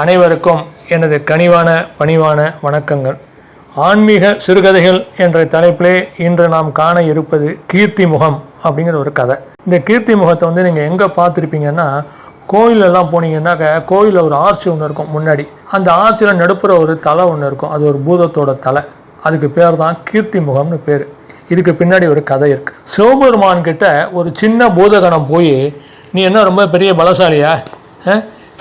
அனைவருக்கும் எனது கனிவான பணிவான வணக்கங்கள். ஆன்மீக சிறுகதைகள் என்ற தலைப்பிலே இன்று நாம் காண இருப்பது கீர்த்தி முகம் அப்படிங்கிற ஒரு கதை. இந்த கீர்த்தி முகத்தை வந்து நீங்கள் எங்கே பார்த்துருப்பீங்கன்னா கோயிலெல்லாம் போனீங்கன்னாக்க கோயிலில் ஒரு ஆர்ச்சி ஒன்று இருக்கும் முன்னாடி. அந்த ஆர்ச்சியில் நடுப்புற ஒரு தலை ஒன்று இருக்கும். அது ஒரு பூதத்தோட தலை. அதுக்கு பேர் தான் கீர்த்தி முகம்னு பேர். இதுக்கு பின்னாடி ஒரு கதை இருக்கு. சிவபெருமான் கிட்ட ஒரு சின்ன பூதகணம் போய் நீ என்ன ரொம்ப பெரிய பலசாலியா?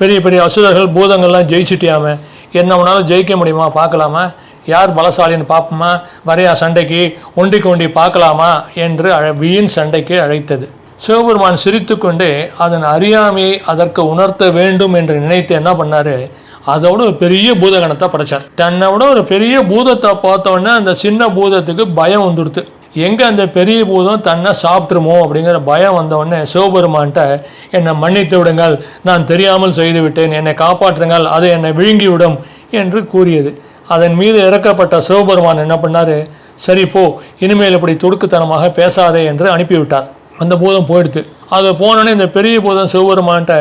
பெரிய பெரிய அசுரர்கள் பூதங்கள்லாம் ஜெயிச்சிட்டியாம என்ன உன்னால ஜெயிக்க முடியுமா பார்க்கலாமா? யார் பலசாலின்னு பார்ப்போமா? வரையா சண்டைக்கு ஒண்டிக்கு ஒண்டி பார்க்கலாமா? என்று அழ- வீண் சண்டைக்கு அழைத்தது. சிவபெருமான் சிரித்துக்கொண்டு அதன் அறியாமையை அதற்கு உணர்த்த வேண்டும் என்று நினைத்து என்ன பண்ணாரு? அதோட ஒரு பெரிய பூதகணத்தை படைச்சார். தன்னை விட ஒரு பெரிய பூதத்தை பார்த்தோன்னே அந்த சின்ன பூதத்துக்கு பயம் வந்துடுது எங்கே அந்த பெரிய பூதம் தன்னை சாப்பிட்ருமோ அப்படிங்கிற பயம் வந்தவொடனே சிவபெருமான்கிட்ட என்னை மன்னித்து விடுங்கள் நான் தெரியாமல் செய்துவிட்டேன். என்னை காப்பாற்றுங்கள் அது என்னை விழுங்கிவிடும் என்று கூறியது. அதன் மீது இறக்கப்பட்ட சிவபெருமான் என்ன பண்ணார்? சரி போ. இனிமேல் இப்படி துடுக்குத்தனமாக பேசாதே என்று அனுப்பிவிட்டார். அந்த பூதம் போயிடுது அது போனோடனே இந்த பெரிய பூதம் சிவபெருமான்கிட்ட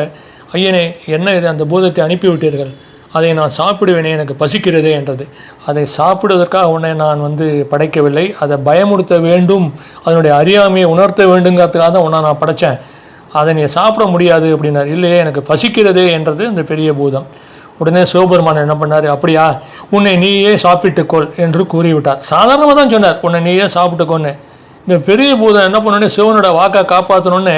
ஐயனே என்ன இது? அந்த பூதத்தை அனுப்பிவிட்டீர்கள். அதை நான் சாப்பிடுவேனே எனக்கு பசிக்கிறதே என்றது. அதை சாப்பிடுவதற்காக உன்னை நான் வந்து படைக்கவில்லை. அதை பயமுறுத்த வேண்டும். அதனுடைய அறியாமையை உணர்த்த வேண்டுங்கிறதுக்காக தான் உன்னை நான் படைச்சேன். அதை நீ சாப்பிட முடியாது அப்படின்னார். இல்லையே எனக்கு பசிக்கிறதே என்றது இந்த பெரிய பூதம். உடனே சிவபெருமான் என்ன பண்ணார்? அப்படியா உன்னை நீயே சாப்பிட்டுக்கொள் என்று கூறிவிட்டார். சாதாரணமாக தான் சொன்னார். உன்னை நீயே சாப்பிட்டுக்கோன்னு. இந்த பெரிய பூதம் என்ன பண்ணோடனே சிவனோட வாக்கை காப்பாற்றணுன்னு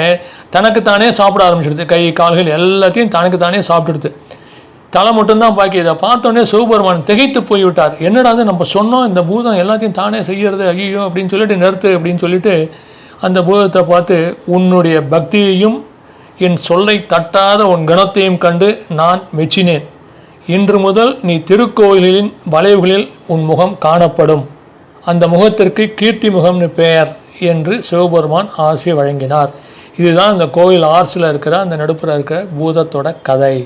தனக்குத்தானே சாப்பிட ஆரம்பிச்சிடுது. கை கால்கள் எல்லாத்தையும் தனக்குத்தானே சாப்பிட்டுடுது. தலை மட்டும்தான் பாக்கி இதை பார்த்தோன்னே சிவபெருமான் திகைத்து போய்விட்டார். என்னடாது நம்ம சொன்னோம் இந்த பூதம் எல்லாத்தையும் தானே செய்கிறது ஐயோ அப்படின்னு சொல்லிட்டு நிறுத்து அப்படின்னு சொல்லிட்டு அந்த பூதத்தை பார்த்து உன்னுடைய பக்தியையும் என் சொல்லை தட்டாத உன் கணத்தையும் கண்டு நான் மெச்சினேன். இன்று முதல் நீ திருக்கோயிலின் வளைவுகளில் உன் முகம் காணப்படும். அந்த முகத்திற்கு கீர்த்தி முகம்னு பெயர் என்று சிவபெருமான் ஆசை வழங்கினார். இதுதான் அந்த கோயில் ஆர்ச்சில் இருக்கிற அந்த நடுப்புற இருக்கிற பூதத்தோட கதை.